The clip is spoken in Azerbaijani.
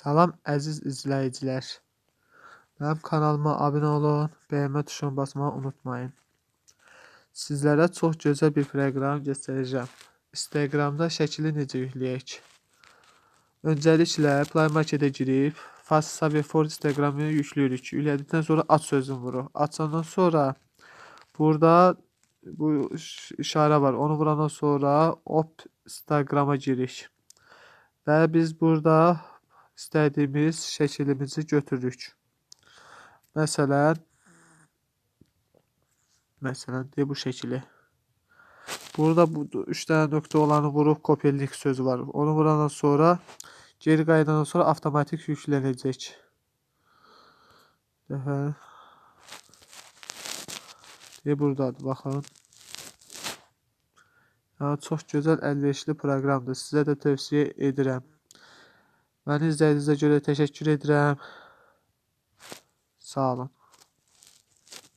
Salam əziz izləyicilər. Mənim kanalıma abunə olun, bəyənmə tuşuna basmağı unutmayın. Sizlərə çox gözəl bir proqram göstərəcəm. Instagramda şəkili necə yükləyək? Öncəliklə Play Market-ə girib Fast Saver for Instagramı yüklüyürük. Yüklədikdən sonra aç sözünü vururuq. Açandan sonra burada bu işarə var. Onu vurandan sonra Op Instagrama giririk. Və biz burada istədiyimiz şəklimizi götürürük. Məsələn, məsələn, deyə bu şəkili. Burada bu 3 dənə nöqtə olanı vurub kopyalik sözü var. Onu vurandan sonra geri qayıdandan sonra avtomatik yüklənəcək. Dəfə deyə buradadır, baxın. Yəni, çox gözəl əlverişli proqramdır. Sizə də tövsiyə edirəm. Məni izlədiyinizə görə təşəkkür edirəm. Sağ olun.